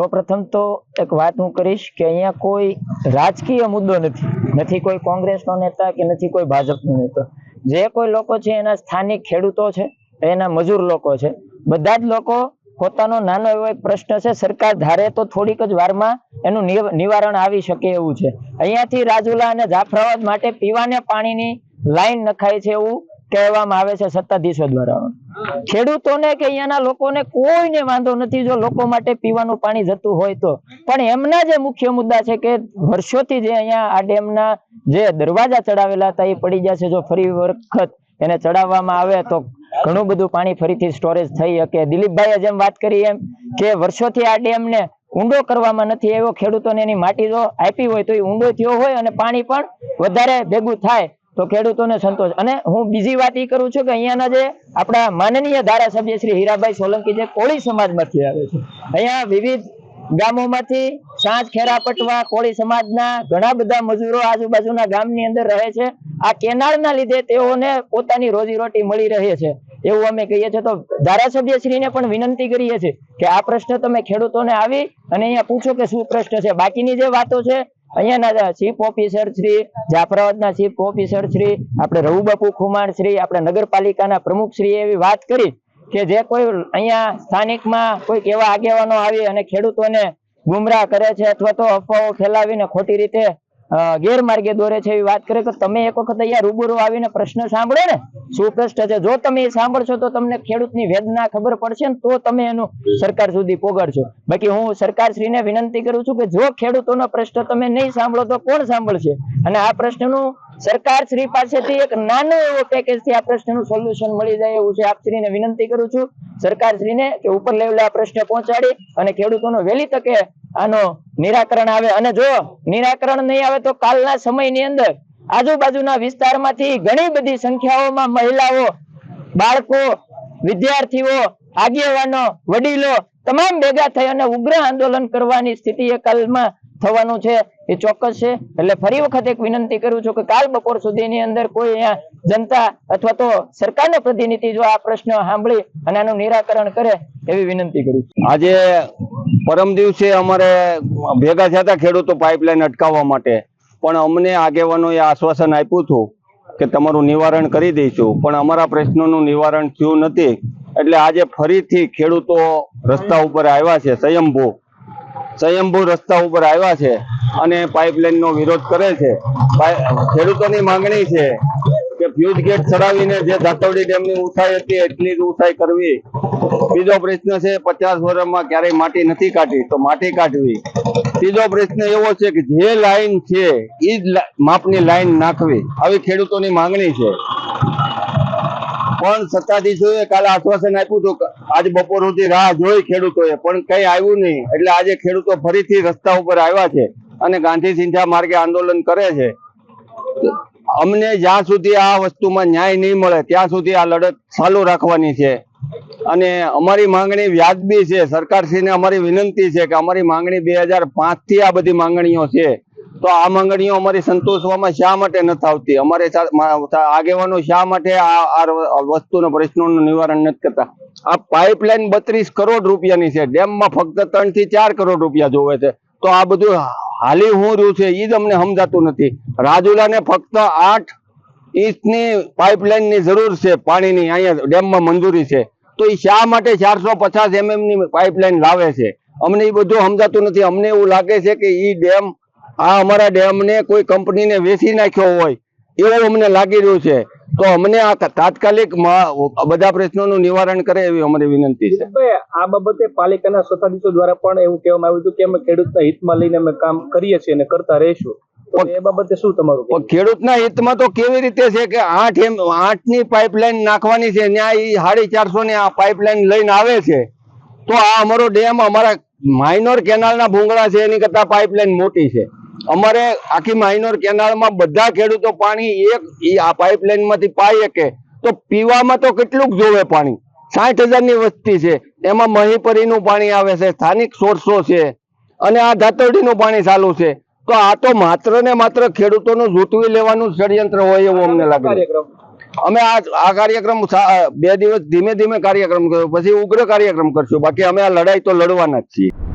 સૌપ્રથમ તો એક વાત હું કરીશ કે અહીંયા કોઈ રાજકીય મુદ્દો નથી. નથી કોઈ કોંગ્રેસનો નેતા કે નથી કોઈ ભાજપનો નેતા. જે કોઈ લોકો છે એના સ્થાનિક ખેડૂતો છે, એના મજૂર લોકો છે, બધા જ લોકો પોતાનો નાનો એવો એક પ્રશ્ન છે, સરકાર ધારે તો થોડીક જ વારમાં એનું નિવ- નિવારણ આવી શકે એવું છે. અહીંયાથી રાજુલા અને જાફરાબાદ માટે પીવાને પાણીની લાઈન નખાય છે એવું કહેવામાં આવે છે સત્તાધીશો દ્વારા. ખેડૂતોને કે અહીંયાના લોકોને કોઈને વાંધો નથી જો લોકો માટે પીવાનું પાણી જતું હોય તો. પણ એમના જે મુખ્ય મુદ્દા છે કે વર્ષોથી જે અહીંયા આ ડેમના જે દરવાજા ચડાવેલા હતા એ પડી જશે જો ફરી વખત એને ચડાવવામાં આવે તો ઘણું બધું પાણી ફરીથી સ્ટોરેજ થઈ શકે. દિલીપભાઈએ જેમ વાત કરી એમ કે વર્ષોથી આ ડેમને ઊંડો કરવામાં નથી આવ્યો. ખેડૂતોને એની માટી જો આપી હોય તો એ ઊંડો થયો હોય અને પાણી પણ વધારે ભેગું થાય. તો ખેડૂતોને સંતોષ. અને હું બીજી વાત એ કરું છું કે અહીંયાના જે આપણા માનનીય ધારાસભ્ય શ્રી હીરાભાઈ સોલંકી જે કોળી સમાજમાંથી આવે છે. અહીંયા વિવિધ ગામોમાંથી સાંજ ખેરા પટવા કોળી સમાજના ઘણા બધા મજૂરો આજુબાજુના ગામની અંદર રહે છે. આ કેનાળના લીધે તેઓને પોતાની રોજીરોટી મળી રહે છે. એવું અમે કહીએ છીએ. તો ધારાસભ્ય શ્રીને પણ વિનંતી કરીએ છીએ કે આ પ્રશ્ન તમે ખેડૂતોને આવી અને અહીંયા પૂછો કે શું પ્રશ્ન છે. બાકીની જે વાતો છે અહીંયાના ચીફ ઓફિસર શ્રી, જાફરાબાદના ચીફ ઓફિસર શ્રી, આપણે રઘુબાપુ ખુમાણ શ્રી, આપણે નગરપાલિકાના પ્રમુખ શ્રી એવી વાત કરી કે જે કોઈ અહીંયા સ્થાનિકમાં કોઈક એવા આગેવાનો આવી અને ખેડૂતોને ગુમરાહ કરે છે અથવા તો અફવાઓ ફેલાવીને ખોટી રીતે ગેરમાર્ગે દોરે છે એવી વાત કરે તો તમે એક વખત અહીંયા રૂબરૂ આવીને પ્રશ્ન સાંભળો ને શું છે. જો તમે એ સાંભળશો તો તમને ખેડૂતની વેદના ખબર પડશે ને તો તમે એનું સરકાર સુધી પોગાડશો. બાકી હું સરકારશ્રીને વિનંતી કરું છું કે જો ખેડૂતોનો પ્રશ્ન તમે નહીં સાંભળો તો કોણ સાંભળશે? અને આ પ્રશ્નનું સરકાર શ્રી પાસેથી એક નાનો એવો પેકેજથી આ પ્રશ્નનું સોલ્યુશન મળી જાય એવું છે. આપશ્રીને વિનંતી કરું છું સરકાર શ્રીને કે ઉપર લેવલે આ પ્રશ્ન પહોંચાડી અને ખેડૂતોનો વહેલી તકે આનો નિરાકરણ આવે. અને જો નિરાકરણ નહીં આવે તો કાલના સમયની અંદર આજુબાજુના વિસ્તારમાંથી ઘણી બધી સંખ્યાઓમાં મહિલાઓ, બાળકો, વિદ્યાર્થીઓ, આગેવાનો, વડીલો તમામ ભેગા થઈ અને ઉગ્ર આંદોલન કરવાની સ્થિતિ એ કાલમાં થવાનું છે. એ ચોક્કસ છે. એટલે ફરી વખત એક વિનંતી કરું છું કે કાલ બપોર સુધીની અંદર કોઈ અહીંયા જનતા અથવા તો સરકારના પ્રતિનિધિ જો આ પ્રશ્ન સાંભળી અને આનું નિરાકરણ કરે એવી વિનંતી કરું આજે પરમ દિવસે અમારે ભેગા થયા હતા ખેડૂતો પાઇપલાઇન અટકાવવા માટે. પણ અમને આગેવાનોએ આશ્વાસન આપ્યું હતું કે તમારું નિવારણ કરી દઈશું. પણ અમારા પ્રશ્નોનું નિવારણ થયું નથી. એટલે આજે ફરીથી ખેડૂતો રસ્તા ઉપર આવ્યા છે, સ્વયંભૂ. સ્વયંભૂ રસ્તા ઉપર આવ્યા છે અને પાઇપલાઇનનો વિરોધ કરે છે. ખેડૂતોની માંગણી છે ફ્યુઝ ગેટ ચડાવીને જે ધાતવડી ડેમની ઊંચાઈ હતી એટલી જ ઊંચાઈ કરવી. બીજો પ્રશ્ન છે, પચાસ વર્ષમાં ક્યારેય માટી નથી કાઢી, તો માટી કાઢવી. ત્રીજો પ્રશ્ન એવો છે કે જે લાઈન છે એ જ માપની લાઈન નાખવી. આવી ખેડૂતોની માંગણી છે. પણ સત્તાધીશોએ કાલે આશ્વાસન આપ્યું હતું આજ બપોર સુધી રાહ જોઈ ખેડૂતોએ, પણ કઈ આવ્યું નહીં. એટલે આજે ખેડૂતો ફરીથી રસ્તા ઉપર આવ્યા છે અને ગાંધી સિંધા માર્ગે આંદોલન કરે છે. અમને જ્યાં સુધી આ વસ્તુમાં ન્યાય નહીં મળે, ત્યાં સુધી આ લડત ચાલુ રાખવાની છે. અને અમારી માંગણી વ્યાજબી છે. સરકારશ્રીને અમારી વિનંતી છે કે અમારી માંગણી બે હજાર આ બધી માંગણીઓ છે. તો આ માંગણીઓ અમારી સંતોષવામાં શા માટે નથી આવતી? અમારે આગેવાનો શા માટે આ વસ્તુના પ્રશ્નોનું નિવારણ નથી કરતા? આ પાઇપલાઇન બત્રીસ કરોડ રૂપિયાની છે. ડેમમાં ફક્ત ત્રણથી ચાર કરોડ રૂપિયા જોવે છે. તો આ બધું હાલી હું રહ્યું છે એ જ અમને સમજાતું નથી. રાજુલાને ફક્ત આઠ ઇંચની પાઇપલાઇનની જરૂર છે, પાણીની, અહીંયા ડેમમાં મંજૂરી છે. તો એ શા માટે ચારસો પચાસ એમએમની પાઇપલાઇન લાવે છે? અમને એ બધું સમજાતું નથી. અમને એવું લાગે છે કે એ ડેમ, આ અમારા ડેમને કોઈ કંપનીને વેચી નાખ્યો હોય, એવું અમને લાગી રહ્યું છે. તો અમને આ તાત્કાલિક બધા પ્રશ્નોનું નિવારણ કરે એવી અમારી વિનંતી છે. આ બાબતે પાલિકાના સત્તાધીશો દ્વારા પણ એવું કહેવામાં આવ્યું હતું કે અમે ખેડૂતના હિતમાં લઈને અમે કામ કરીએ છીએ અને કરતા રહીશું. તો એ બાબતે શું તમારું ખેડૂતના હિતમાં તો કેવી રીતે છે કે આઠ એમ આઠની પાઇપલાઇન નાખવાની છે ત્યાં એ સાડી ચારસો ની આ પાઇપલાઇન લઈને આવે છે. તો આ અમારો ડેમ અમારા માઇનોર કેનાલના ભૂંગળા છે એની કરતા પાઇપલાઇન મોટી છે. અમારે આખી માઇનોર કેનાલમાં બધા ખેડૂતો પાણી એક આ પાઇપલાઇનમાંથી પાઈ શકે. તો પીવામાં તો કેટલું જોવે પાણી. સાઠ હજારની વસ્તી છે. એમાં મહીપરીનું પાણી આવે છે સ્થાનિક સોર્સો છે અને આ ધાતરડીનું પાણી ચાલુ છે. તો આ તો માત્ર ને માત્ર ખેડૂતોનું ઝૂંટવી લેવાનું ષડયંત્ર હોય એવું અમને લાગે અમે આ આ કાર્યક્રમ બે દિવસ ધીમે ધીમે કાર્યક્રમ કર્યો. પછી ઉગ્ર કાર્યક્રમ કરશું. બાકી અમે આ લડાઈ તો લડવાના જ છીએ.